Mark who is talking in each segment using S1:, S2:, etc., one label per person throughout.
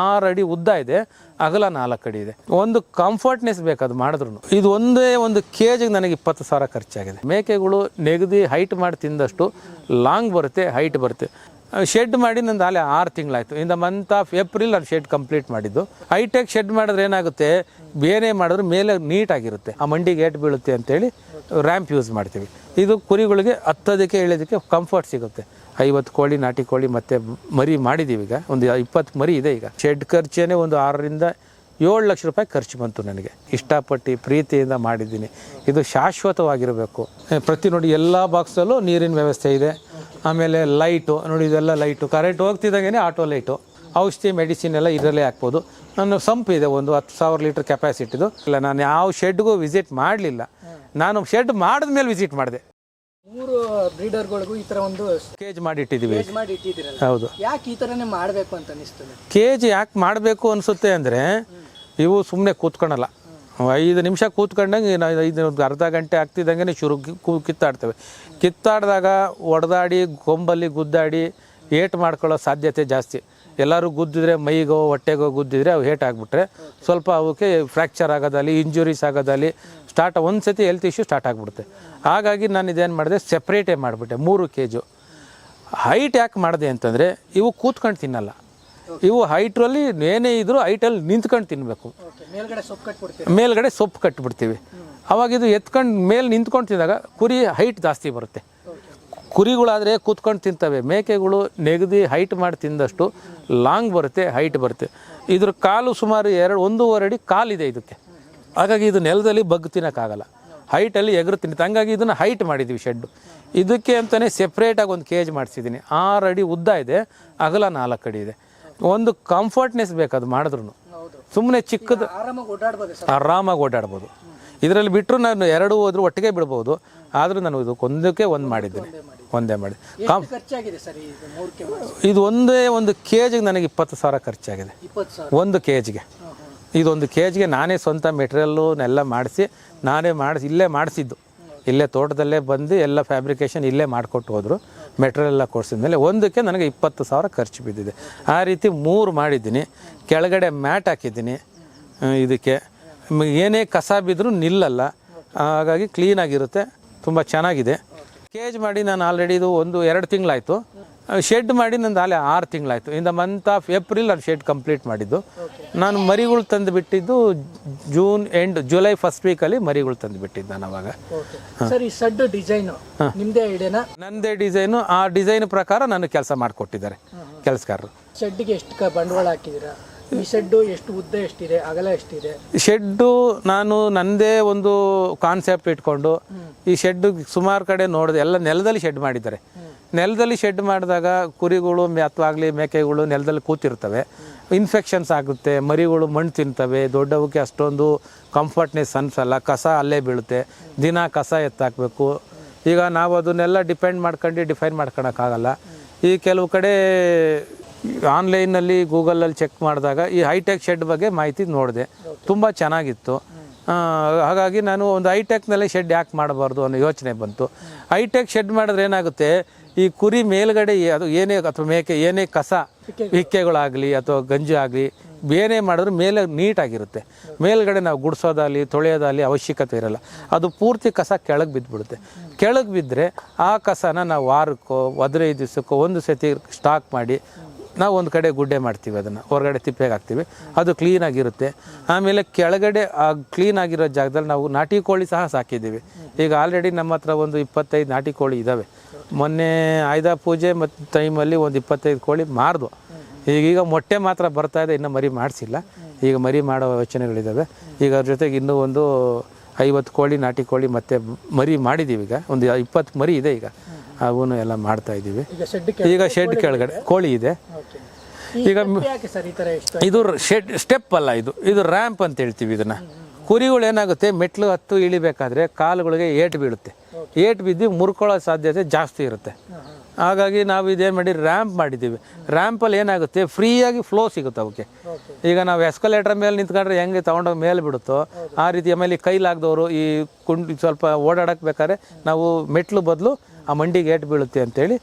S1: ಆರು ಅಡಿ ಉದ್ದ ಇದೆ, ಅಗಲ ನಾಲ್ಕು ಅಡಿ ಇದೆ. ಒಂದು ಕಂಫರ್ಟ್ನೆಸ್ ಬೇಕು ಅದು ಮಾಡಿದ್ರು ಇದು ಒಂದೇ ಒಂದು ಕೆಜಿಗೆ ನನಗೆ ಇಪ್ಪತ್ತು ಸಾವಿರ ಖರ್ಚಾಗಿದೆ. ಮೇಕೆಗಳು ನೆಗದಿ ಹೈಟ್ ಮಾಡಿ ತಿಂದಷ್ಟು ಲಾಂಗ್ ಬರುತ್ತೆ ಹೈಟ್ ಬರುತ್ತೆ. ಶೆಡ್ ಮಾಡಿ ನಂದು ಅಲ್ಲೇ ಆರು ತಿಂಗಳಾಯ್ತು. In the month of April ನಾನು ಶೆಡ್ ಕಂಪ್ಲೀಟ್ ಮಾಡಿದ್ದು. ಹೈಟೆಕ್ ಶೆಡ್ ಮಾಡಿದ್ರೆ ಏನಾಗುತ್ತೆ? ಬೇರೆ ಮಾಡಿದ್ರೆ ಮೇಲೆ ನೀಟಾಗಿರುತ್ತೆ ಆ ಮಂಡಿಗೆ ಏಟ್ ಬೀಳುತ್ತೆ ಅಂತೇಳಿ ರ್ಯಾಂಪ್ ಯೂಸ್ ಮಾಡ್ತೀವಿ. ಇದು ಕುರಿಗಳಿಗೆ ಹತ್ತೋದಕ್ಕೆ ಇಳಿಯೋದಕ್ಕೆ ಕಂಫರ್ಟ್ ಸಿಗುತ್ತೆ. ಐವತ್ತು ಕೋಳಿ, ನಾಟಿ ಕೋಳಿ ಮತ್ತೆ ಮರಿ ಮಾಡಿದ್ದೀವಿ ಈಗ. ಒಂದು ಇಪ್ಪತ್ತು ಮರಿ ಇದೆ ಈಗ. ಶೆಡ್ ಖರ್ಚೇನೆ ಒಂದು ಆರರಿಂದ ಏಳು ಲಕ್ಷ ರೂಪಾಯಿ ಖರ್ಚು ಬಂತು ನನಗೆ. ಇಷ್ಟಪಟ್ಟು ಪ್ರೀತಿಯಿಂದ ಮಾಡಿದ್ದೀನಿ. ಇದು ಶಾಶ್ವತವಾಗಿರಬೇಕು. ಪ್ರತಿ ನೋಡಿ ಎಲ್ಲ ಬಾಕ್ಸಲ್ಲೂ ನೀರಿನ ವ್ಯವಸ್ಥೆ ಇದೆ. ಆಮೇಲೆ ಲೈಟು ನೋಡಿ ಇದೆಲ್ಲ ಲೈಟು. ಕರೆಂಟ್ ಹೋಗ್ತಿದ್ದಂಗೆ ಆಟೋ ಲೈಟು. ಔಷಧಿ ಮೆಡಿಸಿನ್ ಎಲ್ಲ ಇದರಲ್ಲೇ ಹಾಕ್ಬೋದು. ನಾನು ಸಂಪ್ ಇದೆ ಒಂದು ಹತ್ತು ಸಾವಿರ ಲೀಟ್ರ್ ಕೆಪಾಸಿಟಿದು ಇಲ್ಲ ನಾನು ಯಾವ ಶೆಡ್ಗೂ ವಿಸಿಟ್ ಮಾಡಲಿಲ್ಲ. ನಾನು ಶೆಡ್ ಮಾಡಿದ ಮೇಲೆ ವಿಸಿಟ್ ಮಾಡಿದೆ.
S2: ಮೂರು ಬ್ರೀಡರ್ಗಳಿಗೂ ಈ ತರ ಒಂದು
S1: ಕೇಜ್ ಮಾಡಿಟ್ಟಿದ್ದೀವಿ. ಹೌದು.
S2: ಯಾಕೆ ಈ ತರನೇ ಮಾಡಬೇಕು ಅಂತ ಅನಿಸ್ತದೆ?
S1: ಕೇಜ್ ಯಾಕೆ ಮಾಡಬೇಕು ಅನಿಸುತ್ತೆ ಅಂದರೆ ಇವು ಸುಮ್ಮನೆ ಕೂತ್ಕೊಳಲ್ಲ. ಐದು ನಿಮಿಷ ಕೂತ್ಕೊಂಡಂಗೆ ಐದು ಒಂದು ಅರ್ಧ ಗಂಟೆ ಆಗ್ತಿದ್ದಂಗೆ ಶುರು ಕೂ- ಕಿತ್ತಾಡ್ತವೆ. ಕಿತ್ತಾಡಿದಾಗ ಒಡೆದಾಡಿ, ಗೊಂಬಲ್ಲಿ ಗುದ್ದಾಡಿ, ಏಟ್ ಮಾಡ್ಕೊಳ್ಳೋ ಸಾಧ್ಯತೆ ಜಾಸ್ತಿ. ಎಲ್ಲರೂ ಗುದ್ದಿದ್ರೆ ಮೈಗೋ, ಹೊಟ್ಟೆಗೋ ಗುದ್ದಿದ್ರೆ ಅವು ಏಟ್ ಆಗಿಬಿಟ್ರೆ ಸ್ವಲ್ಪ ಅವಕ್ಕೆ ಫ್ರ್ಯಾಕ್ಚರ್ ಆಗೋದಲ್ಲಿ ಇಂಜುರೀಸ್ ಆಗೋದಲ್ಲಿ ಸ್ಟಾರ್ಟ್ ಒಂದು ಸತಿ ಹೆಲ್ತ್ ಇಶ್ಯೂ ಸ್ಟಾರ್ಟ್ ಆಗಿಬಿಡುತ್ತೆ. ಹಾಗಾಗಿ ನಾನು ಇದೇನು ಮಾಡಿದೆ, ಸೆಪ್ರೇಟೇ ಮಾಡಿಬಿಟ್ಟೆ, ಮೂರು ಕೆ ಜು ಹೈಟ್ ಯಾಕೆ ಮಾಡಿದೆ ಅಂತಂದರೆ, ಇವು ಕೂತ್ಕೊಂಡು ತಿನ್ನಲ್ಲ. ಇವು ಹೈಟ್ರಲ್ಲಿ ಏನೇ ಇದ್ರೂ ಹೈಟಲ್ಲಿ ನಿಂತ್ಕೊಂಡು ತಿನ್ನಬೇಕು
S2: ಓಕೆ ಮೇಲ್ಗಡೆ ಸೊಪ್ಪು ಕಟ್ಬಿಡ್ತೀವಿ.
S1: ಮೇಲ್ಗಡೆ ಸೊಪ್ಪು ಕಟ್ಟಿಬಿಡ್ತೀವಿ ಅವಾಗ ಇದು ಎತ್ಕೊಂಡು ಮೇಲೆ ನಿಂತ್ಕೊಂಡು ತಿಂದಾಗ ಕುರಿ ಹೈಟ್ ಜಾಸ್ತಿ ಬರುತ್ತೆ. ಕುರಿಗಳಾದರೆ ಕೂತ್ಕೊಂಡು ತಿಂತವೆ. ಮೇಕೆಗಳು ನೆಗದಿ ಹೈಟ್ ಮಾಡಿ ತಿಂದಷ್ಟು ಲಾಂಗ್ ಬರುತ್ತೆ ಹೈಟ್ ಬರುತ್ತೆ. ಇದ್ರ ಕಾಲು ಸುಮಾರು ಎರಡು ಒಂದೂವರೆ ಅಡಿ ಕಾಲಿದೆ ಇದಕ್ಕೆ. ಹಾಗಾಗಿ ಇದು ನೆಲದಲ್ಲಿ ಬಗ್ಗು ತಿನ್ನೋಕ್ಕಾಗಲ್ಲ. ಹೈಟಲ್ಲಿ ಎಗರು ತಿನ್ನುತ್ತೆ. ಹಂಗಾಗಿ ಇದನ್ನು ಹೈಟ್ ಮಾಡಿದ್ದೀವಿ ಶೆಡ್ಡು ಇದಕ್ಕೆ ಅಂತಲೇ ಸೆಪ್ರೇಟಾಗಿ ಒಂದು ಕೇಜ್ ಮಾಡಿಸಿದ್ದೀನಿ. ಆರು ಅಡಿ ಉದ್ದ ಇದೆ ಅಗಲ ನಾಲ್ಕು ಅಡಿ ಇದೆ. ಒಂದು ಕಂಫರ್ಟ್ನೆಸ್ ಬೇಕು ಅದು ಮಾಡಿದ್ರು ಸುಮ್ಮನೆ ಚಿಕ್ಕದು
S2: ಆರಾಮಾಗಿ ಓಡಾಡ್ಬೋದು ಸರ್.
S1: ಆರಾಮಾಗಿ ಓಡಾಡ್ಬೋದು. ಇದರಲ್ಲಿ ಬಿಟ್ಟರು ನಾನು ಎರಡು ಹೋದ್ರು ಒಟ್ಟಿಗೆ ಬಿಡ್ಬೋದು. ಆದರೂ ನಾನು ಇದಕ್ಕೆ ಒಂದಕ್ಕೆ ಒಂದು ಮಾಡಿದ್ದೀನಿ. ಒಂದೇ ಮಾಡಿ
S2: ಇದು
S1: ಒಂದೇ ಒಂದು ಕೆ ಜಿಗೆ ನನಗೆ ಇಪ್ಪತ್ತು ಸಾವಿರ ಖರ್ಚಾಗಿದೆ. ಒಂದು ಕೆ ಜಿಗೆ ಇದೊಂದು ಕೆ ಜಿಗೆ ನಾನೇ ಸ್ವಂತ ಮೆಟೀರಿಯಲ್ಲು ಎಲ್ಲ ಮಾಡಿಸಿ ನಾನೇ ಮಾಡಿಸಿ ಇಲ್ಲೇ ಮಾಡಿಸಿದ್ದು. ಇಲ್ಲೇ ತೋಟದಲ್ಲೇ ಬಂದು ಎಲ್ಲ ಫ್ಯಾಬ್ರಿಕೇಷನ್ ಇಲ್ಲೇ ಮಾಡಿಕೊಟ್ಟು ಹೋದರು. ಮೆಟೀರಿಯಲ್ ಎಲ್ಲ ಕೊಡಿಸಿದ ಮೇಲೆ ಒಂದಕ್ಕೆ ನನಗೆ ಇಪ್ಪತ್ತು ಸಾವಿರ ಖರ್ಚು ಬಿದ್ದಿದೆ. ಆ ರೀತಿ ಮೂರು ಮಾಡಿದ್ದೀನಿ. ಕೆಳಗಡೆ ಮ್ಯಾಟ್ ಹಾಕಿದ್ದೀನಿ ಇದಕ್ಕೆ. ಏನೇ ಕಸ ಬಿದ್ದರೂ ನಿಲ್ಲಲ್ಲ. ಹಾಗಾಗಿ ಕ್ಲೀನಾಗಿರುತ್ತೆ ತುಂಬ ಚೆನ್ನಾಗಿದೆ. ಕೇಜ್ ಮಾಡಿ ನಾನು ಆಲ್ರೆಡಿ ಇದು ಒಂದು ಎರಡು ತಿಂಗಳಾಯಿತು. ಶೆಡ್ ಮಾಡಿ ನಂದು ಅಲ್ಲೇ ಆರು ತಿಂಗಳಾಯಿತು. In the month of April ನಾನು ಶೆಡ್ ಕಂಪ್ಲೀಟ್ ಮಾಡಿದ್ದು. ನಾನು ಮರಿಗಳು ತಂದು ಬಿಟ್ಟಿದ್ದು ಜೂನ್ ಎಂಡ್ ಜುಲೈ ಫಸ್ಟ್ ವೀಕಲ್ಲಿ ಮರಿಗಳು ತಂದು ಬಿಟ್ಟಿದ್ದು ನಾನು ಅವಾಗ.
S2: ಸರ್ ಈ ಸಡ್ಡು ಡಿಸೈನು ನಿಮ್ಮದೇ ಐಡಿಯಾನ
S1: ನನ್ನದೇ ಡಿಸೈನು ಆ ಡಿಸೈನ್ ಪ್ರಕಾರ ನಾನು ಕೆಲಸ ಮಾಡಿಕೊಟ್ಟಿದ್ದಾರೆ ಕೆಲಸಗಾರರು.
S2: ಶೆಡ್ಗೆ ಎಷ್ಟು ಬಂಡವಾಳ ಹಾಕಿದ್ದೀರಾ ಈ ಶೆಡ್ಡು ಎಷ್ಟು ಉದ್ದ ಎಷ್ಟಿದೆ ಅಗಲ ಎಷ್ಟಿದೆ?
S1: ಶೆಡ್ಡು ನಾನು ನಂದೇ ಒಂದು ಕಾನ್ಸೆಪ್ಟ್ ಇಟ್ಕೊಂಡು ಈ ಶೆಡ್ ಸುಮಾರು ಕಡೆ ನೋಡಿದೆ ಎಲ್ಲ ನೆಲದಲ್ಲಿ ಶೆಡ್ ಮಾಡಿದ್ದಾರೆ. ನೆಲದಲ್ಲಿ ಶೆಡ್ ಮಾಡಿದಾಗ ಕುರಿಗಳು ಅಥವಾ ಮೇಕೆಗಳು ನೆಲದಲ್ಲಿ ಕೂತಿರ್ತವೆ. ಇನ್ಫೆಕ್ಷನ್ಸ್ ಆಗುತ್ತೆ ಮರಿಗಳು ಮಣ್ಣು ತಿಂತವೆ ದೊಡ್ಡವಕ್ಕೆ ಅಷ್ಟೊಂದು ಕಂಫರ್ಟ್ನೆಸ್ ಅನ್ಸಲ್ಲ ಕಸ ಅಲ್ಲೇ ಬೀಳುತ್ತೆ. ದಿನ ಕಸ ಎತ್ತಾಕಬೇಕು. ಈಗ ನಾವು ಅದನ್ನೆಲ್ಲ ಡಿಪೆಂಡ್ ಮಾಡ್ಕೊಂಡು ಡಿಫೈನ್ ಮಾಡ್ಕೊಳಕ್ಕಾಗಲ್ಲ. ಈ ಕೆಲವು ಕಡೆ ಆನ್ಲೈನಲ್ಲಿ ಗೂಗಲಲ್ಲಿ ಚೆಕ್ ಮಾಡಿದಾಗ ಈ ಹೈಟೆಕ್ ಶೆಡ್ ಬಗ್ಗೆ ಮಾಹಿತಿ ನೋಡಿದೆ. ತುಂಬ ಚೆನ್ನಾಗಿತ್ತು. ಹಾಗಾಗಿ ನಾನು ಒಂದು ಹೈಟೆಕ್ನಲ್ಲೇ ಶೆಡ್ ಯಾಕೆ ಮಾಡಬಾರ್ದು ಅನ್ನೋ ಯೋಚನೆ ಬಂತು. ಹೈಟೆಕ್ ಶೆಡ್ ಮಾಡಿದ್ರೆ ಏನಾಗುತ್ತೆ? ಈ ಕುರಿ ಮೇಲ್ಗಡೆ ಅದು ಏನೇ ಅಥವಾ ಮೇಕೆ ಏನೇ ಕಸ ಹಿಕ್ಕೆಗಳಾಗಲಿ ಅಥವಾ ಗಂಜಿ ಆಗಲಿ ಏನೇ ಮಾಡಿದ್ರೆ ಮೇಲೆ ನೀಟಾಗಿರುತ್ತೆ. ಮೇಲ್ಗಡೆ ನಾವು ಗುಡಿಸೋದಾಗಲಿ ತೊಳೆಯೋದಾಗಲಿ ಅವಶ್ಯಕತೆ ಇರಲ್ಲ. ಅದು ಪೂರ್ತಿ ಕಸ ಕೆಳಗೆ ಬಿದ್ದುಬಿಡುತ್ತೆ ಕೆಳಗೆ ಬಿದ್ದರೆ ಆ ಕಸನ ನಾವು ವಾರಕ್ಕೋ ಹದಿನೈದು ದಿವಸಕ್ಕೋ ಒಂದು ಸತಿ ಸ್ಟಾಕ್ ಮಾಡಿ ನಾವು ಒಂದು ಕಡೆ ಗುಡ್ಡೆ ಮಾಡ್ತೀವಿ ಅದನ್ನು. ಹೊರಗಡೆ ತಿಪ್ಪೆಗೆ ಹಾಕ್ತೀವಿ. ಅದು ಕ್ಲೀನಾಗಿರುತ್ತೆ ಆಮೇಲೆ ಕೆಳಗಡೆ ಆ ಕ್ಲೀನ್ ಆಗಿರೋ ಜಾಗದಲ್ಲಿ ನಾವು ನಾಟಿ ಕೋಳಿ ಸಹ ಸಾಕಿದ್ದೀವಿ. ಈಗ ಆಲ್ರೆಡಿ ನಮ್ಮ ಹತ್ರ ಒಂದು ಇಪ್ಪತ್ತೈದು ನಾಟಿ ಕೋಳಿ ಇದ್ದಾವೆ ಮೊನ್ನೆ ಆಯ್ದ ಪೂಜೆ ಮತ್ತು ಟೈಮಲ್ಲಿ ಒಂದು ಇಪ್ಪತ್ತೈದು ಕೋಳಿ ಮಾರ್ದು ಈಗೀಗ ಮೊಟ್ಟೆ ಮಾತ್ರ ಬರ್ತಾ ಇದೆ, ಇನ್ನೂ ಮರಿ ಮಾಡಿಸಿಲ್ಲ. ಈಗ ಮರಿ ಮಾಡೋ ಯೋಚನೆಗಳಿದ್ದಾವೆ ಈಗ ಅದ್ರ ಜೊತೆಗೆ ಇನ್ನೂ ಒಂದು ಐವತ್ತು ಕೋಳಿ ನಾಟಿ ಕೋಳಿ ಮತ್ತೆ ಮರಿ ಮಾಡಿದ್ದೀವಿ ಈಗ. ಒಂದು ಇಪ್ಪತ್ತು ಮರಿ ಇದೆ ಈಗ. ಅವನು ಎಲ್ಲ ಮಾಡ್ತಾ ಇದ್ದೀವಿ.
S2: ಈಗ ಶೆಡ್
S1: ಕೆಳಗಡೆ ಕೋಳಿ ಇದೆ?
S2: ಈಗ
S1: ಇದು ಶೆಡ್ ಸ್ಟೆಪ್ ಅಲ್ಲ ಇದು. ಇದು ರ್ಯಾಂಪ್ ಅಂತ ಹೇಳ್ತೀವಿ ಇದನ್ನ. ಕುರಿಗಳು ಏನಾಗುತ್ತೆ? ಮೆಟ್ಲು ಹತ್ತು ಇಳಿಬೇಕಾದ್ರೆ ಕಾಲುಗಳಿಗೆ ಏಟು ಬೀಳುತ್ತೆ. ಏಟು ಬಿದ್ದು ಮುರ್ಕೊಳ್ಳೋ ಸಾಧ್ಯತೆ ಜಾಸ್ತಿ ಇರುತ್ತೆ. ಹಾಗಾಗಿ ನಾವು ಇದೇನು ಮಾಡಿ ರ್ಯಾಂಪ್ ಮಾಡಿದ್ದೀವಿ. ರ್ಯಾಂಪಲ್ಲಿ ಏನಾಗುತ್ತೆ? ಫ್ರೀಯಾಗಿ ಫ್ಲೋ ಸಿಗುತ್ತೆ ಅವಕ್ಕೆ. ಈಗ ನಾವು ಎಸ್ಕಲೇಟರ್ ಮೇಲೆ ನಿಂತ್ಕೊಂಡ್ರೆ ಹೆಂಗೆ ತೊಗೊಂಡೋಗಿ ಮೇಲೆ ಬಿಡುತ್ತೋ ಆ ರೀತಿ ಆಮೇಲೆ ಕೈಲಾಗ್ದವರು ಈ ಕುಂಡ್ ಸ್ವಲ್ಪ ಓಡಾಡಕ್ಕೆ ಬೇಕಾದ್ರೆ ನಾವು ಮೆಟ್ಲು ಬದಲು ಆ ಮಂಡಿಗೆ ಗೇಟ್ ಬೀಳುತ್ತೆ ಅಂತೇಳಿ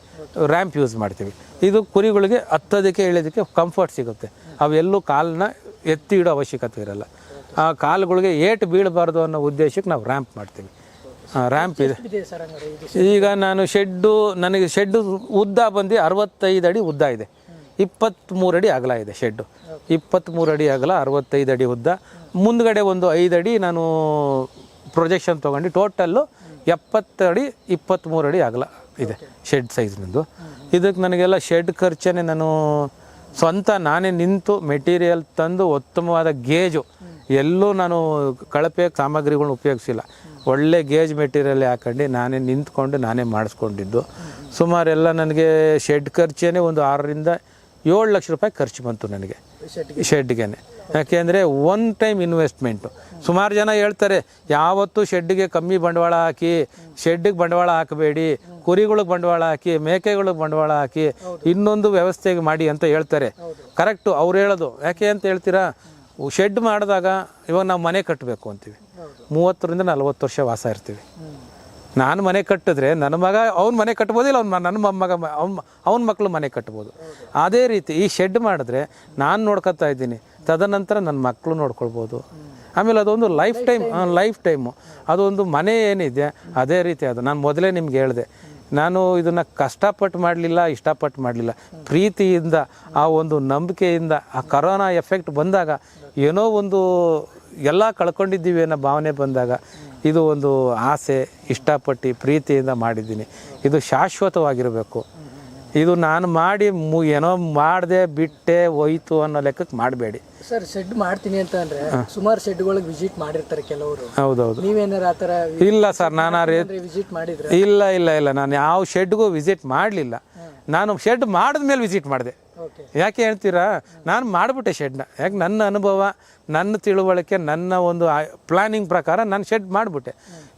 S1: ರ್ಯಾಂಪ್ ಯೂಸ್ ಮಾಡ್ತೀವಿ. ಇದು ಕುರಿಗಳಿಗೆ ಹತ್ತೋದಕ್ಕೆ ಇಳಿಯೋದಕ್ಕೆ ಕಂಫರ್ಟ್ ಸಿಗುತ್ತೆ. ಅವೆಲ್ಲೂ ಕಾಲನ್ನ ಎತ್ತಿ ಇಡೋ ಅವಶ್ಯಕತೆ ಇರಲ್ಲ. ಆ ಕಾಲುಗಳಿಗೆ ಏಟು ಬೀಳಬಾರ್ದು ಅನ್ನೋ ಉದ್ದೇಶಕ್ಕೆ ನಾವು ರ್ಯಾಂಪ್ ಮಾಡ್ತೀವಿ. ರ್ಯಾಂಪ್ ಇದು. ಈಗ ನಾನು ಶೆಡ್ಡು, ನನಗೆ ಶೆಡ್ಡು ಉದ್ದ ಬಂದು ಅರವತ್ತೈದು ಅಡಿ ಉದ್ದ ಇದೆ. ಇಪ್ಪತ್ತ್ಮೂರು ಅಡಿ ಅಗಲ ಇದೆ ಶೆಡ್ಡು. ಇಪ್ಪತ್ತ್ಮೂರು ಅಡಿ ಅಗಲ, ಅರವತ್ತೈದು ಅಡಿ ಉದ್ದ. ಮುಂದ್ಗಡೆ ಒಂದು ಐದು ಅಡಿ ನಾನು ಪ್ರೊಜೆಕ್ಷನ್ ತೊಗೊಂಡು ಟೋಟಲ್ಲು ಎಪ್ಪತ್ತು ಅಡಿ ಇಪ್ಪತ್ತ್ಮೂರು ಅಡಿ ಅಗಲ ಇದೆ ಶೆಡ್ ಸೈಜ್ನದ್ದು ಇದಕ್ಕೆ ನನಗೆಲ್ಲ ಶೆಡ್ ಖರ್ಚನೇ ನಾನು ಸ್ವಂತ ನಾನೇ ನಿಂತು ಮೆಟೀರಿಯಲ್ ತಂದು ಉತ್ತಮವಾದ ಗೇಜು. ಎಲ್ಲೂ ನಾನು ಕಳಪೆ ಸಾಮಗ್ರಿಗಳನ್ನ ಉಪಯೋಗಿಸಿಲ್ಲ. ಒಳ್ಳೆ ಗೇಜ್ ಮೆಟೀರಿಯಲ್ ಹಾಕೊಂಡು ನಾನೇ ನಿಂತ್ಕೊಂಡು ನಾನೇ ಮಾಡಿಸ್ಕೊಂಡಿದ್ದು. ಸುಮಾರೆಲ್ಲ ನನಗೆ ಶೆಡ್ ಖರ್ಚೇನೆ ಒಂದು ಆರರಿಂದ ಏಳು ಲಕ್ಷ ರೂಪಾಯಿ ಖರ್ಚು ಬಂತು ನನಗೆ.
S2: ಶೆಡ್ಗೆ.
S1: ಯಾಕೆಂದರೆ ಒನ್ ಟೈಮ್ ಇನ್ವೆಸ್ಟ್ಮೆಂಟು ಸುಮಾರು ಜನ ಹೇಳ್ತಾರೆ ಯಾವತ್ತೂ ಶೆಡ್ಗೆ ಕಮ್ಮಿ ಬಂಡವಾಳ ಹಾಕಿ ಶೆಡ್ಗೆ ಬಂಡವಾಳ ಹಾಕಬೇಡಿ ಕುರಿಗಳಿಗೆ ಬಂಡವಾಳ ಹಾಕಿ ಮೇಕೆಗಳಿಗೆ ಬಂಡವಾಳ ಹಾಕಿ ಇನ್ನೊಂದು ವ್ಯವಸ್ಥೆಗೆ ಮಾಡಿ ಅಂತ ಹೇಳ್ತಾರೆ. ಕರೆಕ್ಟು ಅವ್ರು ಹೇಳೋದು. ಯಾಕೆ ಅಂತ ಹೇಳ್ತೀರಾ? ಶೆಡ್ ಮಾಡಿದಾಗ ಇವಾಗ ನಾವು ಮನೆ ಕಟ್ಟಬೇಕು ಅಂತೀವಿ. ಮೂವತ್ತರಿಂದ ನಲ್ವತ್ತು ವರ್ಷ ವಾಸ ಇರ್ತೀವಿ. ನಾನು ಮನೆ ಕಟ್ಟಿದ್ರೆ ನನ್ನ ಮಗ ಅವ್ನ ಮನೆ ಕಟ್ಬೋದಿಲ್ಲ ಅವ್ನ ನನ್ನ ಮಗ ಅವ್ನ ಅವ್ನ ಮಕ್ಕಳು ಮನೆ ಕಟ್ಬೋದು. ಅದೇ ರೀತಿ ಈ ಶೆಡ್ ಮಾಡಿದ್ರೆ ನಾನು ನೋಡ್ಕೊತಾ ಇದ್ದೀನಿ. ತದನಂತರ ನನ್ನ ಮಕ್ಕಳು ನೋಡ್ಕೊಳ್ಬೋದು. ಆಮೇಲೆ ಅದೊಂದು ಲೈಫ್ ಟೈಮ್ ಲೈಫ್ ಟೈಮು ಅದೊಂದು ಮನೆ ಏನಿದೆ, ಅದೇ ರೀತಿ ಅದು. ನಾನು ಮೊದಲೇ ನಿಮ್ಗೆ ಹೇಳಿದೆ, ನಾನು ಇದನ್ನು ಕಷ್ಟಪಟ್ಟು ಮಾಡಲಿಲ್ಲ, ಇಷ್ಟಪಟ್ಟು ಮಾಡಲಿಲ್ಲ. ಪ್ರೀತಿಯಿಂದ, ಆ ಒಂದು ನಂಬಿಕೆಯಿಂದ, ಆ ಕರೋನಾ ಎಫೆಕ್ಟ್ ಬಂದಾಗ ಏನೋ ಒಂದು ಎಲ್ಲ ಕಳ್ಕೊಂಡಿದ್ದೀವಿ ಅನ್ನೋ ಭಾವನೆ ಬಂದಾಗ ಇದು ಒಂದು ಆಸೆ ಇಷ್ಟಪಟ್ಟು ಪ್ರೀತಿಯಿಂದ ಮಾಡಿದ್ದೀನಿ. ಇದು ಶಾಶ್ವತವಾಗಿರಬೇಕು. ಇದು ನಾನು ಮಾಡಿ ಮು ಏನೋ ಮಾಡಿದೆ ಬಿಟ್ಟೆ ಹೋಯ್ತು ಅನ್ನೋ ಲೆಕ್ಕಕ್ಕೆ ಮಾಡಬೇಡಿ.
S2: ಸರ್ ಶೆಡ್ ಮಾಡ್ತೀನಿ ಅಂತ ಅಂದ್ರೆ ಸುಮಾರು ಶೆಡ್ಗಳಿಗೆ ವಿಸಿಟ್ ಮಾಡಿರ್ತಾರೆ ಕೆಲವರು.
S1: ಹೌದೌದು.
S2: ನೀವೇನಾರು ಆ ಥರ
S1: ಇಲ್ಲ ಸರ್ ನಾನು
S2: ವಿಸಿಟ್ ಮಾಡಿದ್ರೆ?
S1: ಇಲ್ಲ ಇಲ್ಲ ಇಲ್ಲ. ನಾನು ಯಾವ ಶೆಡ್ಗೂ ವಿಸಿಟ್ ಮಾಡಲಿಲ್ಲ. ನಾನು ಶೆಡ್ ಮಾಡಿದ ಮೇಲೆ ವಿಸಿಟ್ ಮಾಡಿದೆ. ಯಾಕೆ ಹೇಳ್ತೀರಾ? ನಾನು ಮಾಡಿಬಿಟ್ಟೆ ಶೆಡ್ನ ಯಾಕೆ? ನನ್ನ ಅನುಭವ ನನ್ನ ತಿಳುವಳಿಕೆ ನನ್ನ ಒಂದು ಪ್ಲಾನಿಂಗ್ ಪ್ರಕಾರ ನಾನು ಶೆಡ್ ಮಾಡಿಬಿಟ್ಟೆ.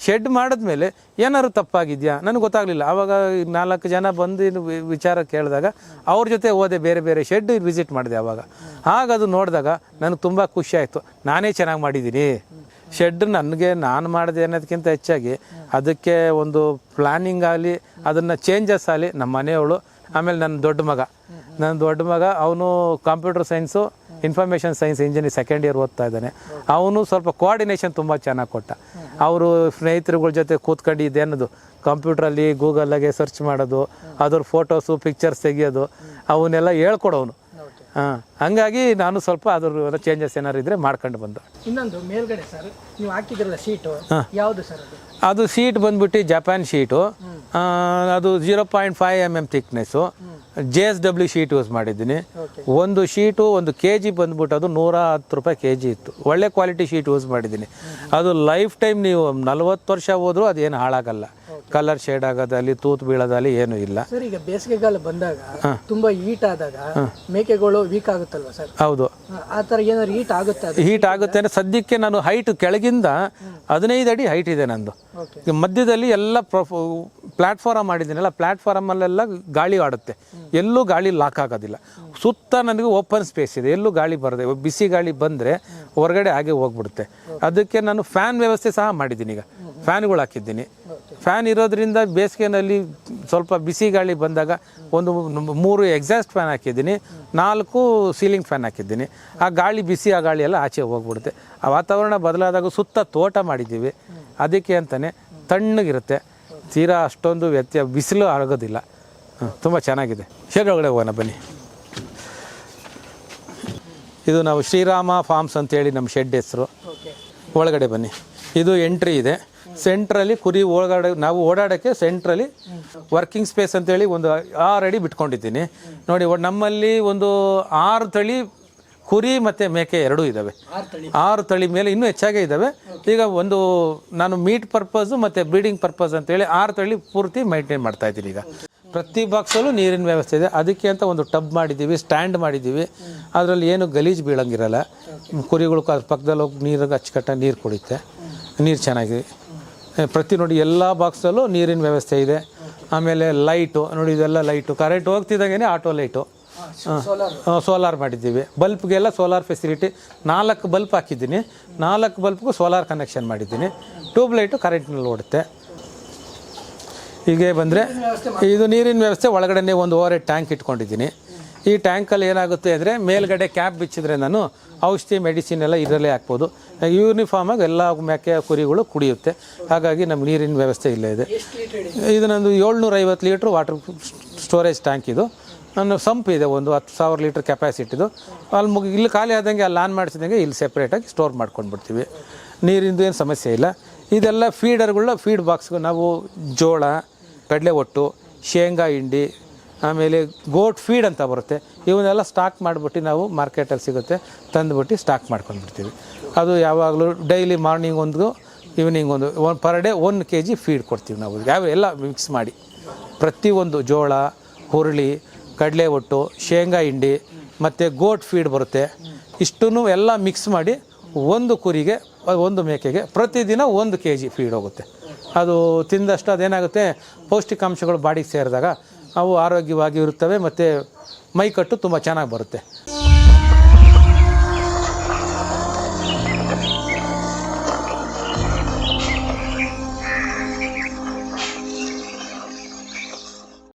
S1: ಶೆಡ್ ಮಾಡಿದ್ಮೇಲೆ ಏನಾದ್ರು ತಪ್ಪಾಗಿದೆಯಾ? ನನಗೆ ಗೊತ್ತಾಗಲಿಲ್ಲ. ಆವಾಗ ನಾಲ್ಕು ಜನ ಬಂದು ವಿಚಾರ ಕೇಳಿದಾಗ ಅವ್ರ ಜೊತೆ ಹೋದೆ ಬೇರೆ ಬೇರೆ ಶೆಡ್ ವಿಸಿಟ್ ಮಾಡಿದೆ ಆವಾಗ ಹಾಗದು ಅದು ನೋಡಿದಾಗ ನನಗೆ ತುಂಬ ಖುಷಿ ಆಯಿತು. ನಾನೇ ಚೆನ್ನಾಗಿ ಮಾಡಿದ್ದೀನಿ. ಶೆಡ್ ನನಗೆ ನಾನು ಮಾಡಿದೆ ಅನ್ನೋದಕ್ಕಿಂತ ಹೆಚ್ಚಾಗಿ ಅದಕ್ಕೆ ಒಂದು ಪ್ಲಾನಿಂಗ್ ಆಗಲಿ ಅದನ್ನು ಚೇಂಜಸ್ ಆಗಲಿ ನಮ್ಮ ಮನೆಯವಳು ಆಮೇಲೆ ನನ್ನ ದೊಡ್ಡ ಮಗ. ನನ್ನ ದೊಡ್ಡ ಮಗ ಅವನು computer science information science engineer second year ಓದ್ತಾ ಇದ್ದಾನೆ. ಅವನು ಸ್ವಲ್ಪ ಕೋಆರ್ಡಿನೇಷನ್ ತುಂಬ ಚೆನ್ನಾಗಿ ಕೊಟ್ಟ. ಅವರು ಸ್ನೇಹಿತರುಗಳ ಜೊತೆ ಕೂತ್ಕೊಂಡು ಇದೇನದು ಕಂಪ್ಯೂಟ್ರಲ್ಲಿ ಗೂಗಲಾಗೆ ಸರ್ಚ್ ಮಾಡೋದು ಅದ್ರ ಫೋಟೋಸು ಪಿಕ್ಚರ್ಸ್ ತೆಗಿಯೋದು ಅವನ್ನೆಲ್ಲ ಹೇಳ್ಕೊಡೋನು ಹಾಂ ಹಂಗಾಗಿ ನಾನು ಸ್ವಲ್ಪ ಅದ್ರ ಚೇಂಜಸ್ ಏನಾರು ಇದ್ರೆ ಮಾಡ್ಕೊಂಡು ಬಂದು.
S2: ಇನ್ನೊಂದು ಮೇಲ್ಗಡೆ ಸರ್ ನೀವು ಹಾಕಿದ್ರಲ್ಲ ಸೀಟು ಯಾವುದು ಸರ್ ಅದು?
S1: ಸೀಟ್ ಶೀಟ್ ಬಂದ್ಬಿಟ್ಟು ಜಪಾನ್ ಶೀಟು ಆ, ಅದು zero point five M M thickness J S W sheet use ಮಾಡಿದ್ದೀನಿ. ಒಂದು ಶೀಟು ಒಂದು ಕೆ ಜಿ ಬಂದ್ಬಿಟ್ಟು ಅದು ನೂರ ಹತ್ತು ರೂಪಾಯಿ ಕೆ ಜಿ ಇತ್ತು. ಒಳ್ಳೆ ಕ್ವಾಲಿಟಿ ಶೀಟ್ ಯೂಸ್ ಮಾಡಿದ್ದೀನಿ. ಅದು ಲೈಫ್ ಟೈಮ್ ನೀವು ನಲ್ವತ್ತು ವರ್ಷ ಹೋದರೂ ಅದೇನು ಹಾಳಾಗಲ್ಲ. ಕಲರ್ ಶೇಡ್ ಆಗೋದಲ್ಲಿ ತೂತು ಬೀಳೋದಲ್ಲಿ ಏನೂ ಇಲ್ಲ.
S2: ಸರ್ ಈಗ ಬೇಸಿಗೆಗಾಲ ಬಂದಾಗ ತುಂಬಾ ಹೀಟ್ ಆದಾಗ ಮೇಕೆಗಳು ವೀಕ್ ಆಗುತ್ತಲ್ವಾ ಸರ್
S1: ಹೌದು.
S2: ಆ ಥರ ಏನಾದ್ರು ಹೀಟ್ ಆಗುತ್ತೆ
S1: ಹೀಟ್ ಆಗುತ್ತೆ ಅಂದ್ರೆ ಸದ್ಯಕ್ಕೆ ನಾನು ಹೈಟ್ ಕೆಳಗಿಂದ ಹದಿನೈದು ಅಡಿ ಹೈಟ್ ಇದೆ ನಂದು. ಮಧ್ಯದಲ್ಲಿ ಎಲ್ಲ ಪ್ಲಾಟ್ಫಾರಮ್ ಮಾಡಿದ್ದೀನಲ್ಲ, ಪ್ಲಾಟ್ಫಾರಮಲ್ಲೆಲ್ಲ ಗಾಳಿ ಆಡುತ್ತೆ. ಎಲ್ಲೂ ಗಾಳಿ ಲಾಕ್ ಆಗೋದಿಲ್ಲ. ಸುತ್ತ ನನಗೆ ಓಪನ್ ಸ್ಪೇಸ್ ಇದೆ. ಎಲ್ಲೂ ಗಾಳಿ ಬರದೆ, ಬಿಸಿ ಗಾಳಿ ಬಂದರೆ ಹೊರಗಡೆ ಹಾಗೆ ಹೋಗ್ಬಿಡುತ್ತೆ. ಅದಕ್ಕೆ ನಾನು ಫ್ಯಾನ್ ವ್ಯವಸ್ಥೆ ಸಹ ಮಾಡಿದ್ದೀನಿ ಈಗ. ಫ್ಯಾನ್ಗಳು ಹಾಕಿದ್ದೀನಿ. ಫ್ಯಾನ್ ಇರೋದ್ರಿಂದ ಬೇಸಿಗೆನಲ್ಲಿ ಸ್ವಲ್ಪ ಬಿಸಿ ಗಾಳಿ ಬಂದಾಗ ಒಂದು ಮೂರು ಎಕ್ಸಾಸ್ಟ್ ಫ್ಯಾನ್ ಹಾಕಿದ್ದೀನಿ. ನಾಲ್ಕು ಸೀಲಿಂಗ್ ಫ್ಯಾನ್ ಹಾಕಿದ್ದೀನಿ. ಆ ಗಾಳಿ ಬಿಸಿ, ಆ ಗಾಳಿ ಎಲ್ಲ ಆಚೆ ಹೋಗ್ಬಿಡುತ್ತೆ. ಆ ವಾತಾವರಣ ಬದಲಾದಾಗ ಸುತ್ತ ತೋಟ ಮಾಡಿದ್ದೀವಿ. ಅದಕ್ಕೆ ಅಂತಲೇ ತಣ್ಣಗಿರುತ್ತೆ. ತೀರಾ ಅಷ್ಟೊಂದು ವ್ಯತ್ಯ ಬಿಸಿಲು ಆಗೋದಿಲ್ಲ ತುಂಬ ಚೆನ್ನಾಗಿದೆ. ಶೆಡ್ ಒಳಗಡೆ ಹೋಗೋಣ ಬನ್ನಿ. ಇದು ನಾವು ಶ್ರೀರಾಮ ಫಾರ್ಮ್ಸ್ ಅಂತೇಳಿ ನಮ್ಮ ಶೆಡ್ ಹೆಸರು. ಒಳಗಡೆ ಬನ್ನಿ. ಇದು ಎಂಟ್ರಿ ಇದೆ. ಸೆಂಟ್ರಲ್ಲಿ ಕುರಿ ಒಳಗಡೆ ನಾವು ಓಡಾಡೋಕ್ಕೆ ಸೆಂಟ್ರಲ್ಲಿ ವರ್ಕಿಂಗ್ ಸ್ಪೇಸ್ ಅಂತೇಳಿ ಒಂದು ಆರು ಅಡಿ ಬಿಟ್ಕೊಂಡಿದ್ದೀನಿ. ನೋಡಿ ನಮ್ಮಲ್ಲಿ ಒಂದು ಆರು ತಳಿ ಕುರಿ ಮತ್ತು ಮೇಕೆ ಎರಡೂ ಇದ್ದಾವೆ
S2: ಆರು ತಳಿ.
S1: ಮೇಲೆ ಇನ್ನೂ ಹೆಚ್ಚಾಗೇ ಇದ್ದಾವೆ ಈಗ ಒಂದು ನಾನು ಮೀಟ್ ಪರ್ಪಸು ಮತ್ತು ಬ್ರೀಡಿಂಗ್ ಪರ್ಪಸ್ ಅಂತೇಳಿ ಆರು ತಳಿ ಪೂರ್ತಿ ಮೈಂಟೈನ್ ಮಾಡ್ತಾ ಇದ್ದೀನಿ ಈಗ. ಪ್ರತಿ ಬಾಕ್ಸಲ್ಲೂ ನೀರಿನ ವ್ಯವಸ್ಥೆ ಇದೆ. ಅದಕ್ಕೆ ಅಂತ ಒಂದು ಟಬ್ ಮಾಡಿದ್ದೀವಿ ಸ್ಟ್ಯಾಂಡ್ ಮಾಡಿದ್ದೀವಿ. ಅದರಲ್ಲಿ ಏನು ಗಲೀಜು ಬೀಳಂಗಿರಲ್ಲ. ಕುರಿಗಳು ಅದ್ರ ಪಕ್ಕದಲ್ಲಿ ಹೋಗಿ ನೀರಿಗೆ ಅಚ್ಚುಕಟ್ಟಾಗಿ ನೀರು ಕುಡಿಯುತ್ತೆ. ನೀರು ಚೆನ್ನಾಗಿದೆ. ಪ್ರತಿ ನೋಡಿ ಎಲ್ಲ ಬಾಕ್ಸಲ್ಲೂ ನೀರಿನ ವ್ಯವಸ್ಥೆ ಇದೆ. ಆಮೇಲೆ ಲೈಟು ನೋಡಿ ಇದೆಲ್ಲ ಲೈಟು. ಕರೆಂಟ್ ಹೋಗ್ತಿದ್ದಾಗೇ ಆಟೋ ಲೈಟು.
S2: ಸೋಲಾರ್.
S1: ಸೋಲಾರ್ ಮಾಡಿದ್ದೀವಿ. ಬಲ್ಪ್ಗೆಲ್ಲ ಸೋಲಾರ್ ಫೆಸಿಲಿಟಿ ನಾಲ್ಕು ಬಲ್ಪ್ ಹಾಕಿದ್ದೀನಿ. ನಾಲ್ಕು ಬಲ್ಪ್ಗೂ ಸೋಲಾರ್ ಕನೆಕ್ಷನ್ ಮಾಡಿದ್ದೀನಿ. ಟ್ಯೂಬ್ಲೈಟು ಕರೆಂಟ್ನಲ್ಲಿ ಓಡುತ್ತೆ. ಹೀಗೆ ಬಂದರೆ ಇದು ನೀರಿನ ವ್ಯವಸ್ಥೆ ಒಳಗಡೆ ಒಂದು ಓವರ್ ಟ್ಯಾಂಕ್ ಇಟ್ಕೊಂಡಿದ್ದೀನಿ. ಈ ಟ್ಯಾಂಕಲ್ಲಿ ಏನಾಗುತ್ತೆ ಅಂದರೆ ಮೇಲ್ಗಡೆ ಕ್ಯಾಪ್ ಬಿಚ್ಚಿದ್ರೆ ನಾನು ಔಷಧಿ ಮೆಡಿಸಿನ್ ಎಲ್ಲ ಇದರಲ್ಲೇ ಹಾಕ್ಬೋದು. ಯೂನಿಫಾರ್ಮಾಗಿ ಎಲ್ಲ ಮೇಕೆ ಕುರಿಗಳು ಕುಡಿಯುತ್ತೆ. ಹಾಗಾಗಿ ನಮ್ಮ ನೀರಿನ ವ್ಯವಸ್ಥೆ ಇಲ್ಲೇ ಇದೆ. ಇದು ನಂದು ಏಳ್ನೂರೈವತ್ತು ಲೀಟ್ರ್ ವಾಟರ್ ಸ್ಟೋರೇಜ್ ಟ್ಯಾಂಕ್ ಇದು. ನನ್ನ ಸಂಪ್ ಇದೆ, ಒಂದು ಹತ್ತು ಸಾವಿರ ಲೀಟ್ರ್ ಕೆಪಾಸಿಟಿದು ಅಲ್ಲಿ ಮುಗಿ, ಇಲ್ಲಿ ಖಾಲಿ ಆದಂಗೆ ಅಲ್ಲಿ ಆನ್ ಮಾಡಿಸಿದಂಗೆ ಇಲ್ಲಿ ಸೆಪ್ರೇಟಾಗಿ ಸ್ಟೋರ್ ಮಾಡ್ಕೊಂಡ್ಬಿಡ್ತೀವಿ. ನೀರಿಂದು ಏನು ಸಮಸ್ಯೆ ಇಲ್ಲ. ಇದೆಲ್ಲ ಫೀಡರ್ಗಳನ್ನ ಫೀಡ್ ಬಾಕ್ಸ್ಗೆ ನಾವು ಜೋಳ ಕಡಲೆ ಒಟ್ಟು ಶೇಂಗಾ ಹಿಂಡಿ, ಆಮೇಲೆ ಗೋಟ್ ಫೀಡ್ ಅಂತ ಬರುತ್ತೆ. ಇವನ್ನೆಲ್ಲ ಸ್ಟಾಕ್ ಮಾಡಿಬಿಟ್ಟು ನಾವು ಮಾರ್ಕೆಟಲ್ಲಿ ಸಿಗುತ್ತೆ. ತಂದುಬಿಟ್ಟು ಸ್ಟಾಕ್ ಮಾಡ್ಕೊಂಡ್ಬಿಡ್ತೀವಿ. ಅದು ಯಾವಾಗಲೂ ಡೈಲಿ ಮಾರ್ನಿಂಗ್ ಒಂದು ಈವ್ನಿಂಗ್ ಒಂದು one per day one K G feed ಕೊಡ್ತೀವಿ ನಾವು. ಯಾವ ಎಲ್ಲ ಮಿಕ್ಸ್ ಮಾಡಿ. ಪ್ರತಿಯೊಂದು ಜೋಳ, ಹುರುಳಿ ಕಡಲೆ ಒಟ್ಟು, ಶೇಂಗಾ ಹಿಂಡಿ ಮತ್ತು ಗೋಟ್ ಫೀಡ್ ಬರುತ್ತೆ. ಇಷ್ಟನ್ನು ಎಲ್ಲ ಮಿಕ್ಸ್ ಮಾಡಿ ಒಂದು ಕುರಿಗೆ, ಒಂದು ಮೇಕೆಗೆ ಪ್ರತಿದಿನ ಒಂದು ಕೆ ಜಿ ಫೀಡ್ ಹೋಗುತ್ತೆ. ಅದು ತಿಂದಷ್ಟು ಅದೇನಾಗುತ್ತೆ, ಪೌಷ್ಟಿಕಾಂಶಗಳು ಬಾಡಿಗೆ ಸೇರಿದಾಗ ಅವು ಆರೋಗ್ಯವಾಗಿ ಇರುತ್ತವೆ ಮತ್ತು ಮೈಕಟ್ಟು ತುಂಬ ಚೆನ್ನಾಗಿ ಬರುತ್ತೆ.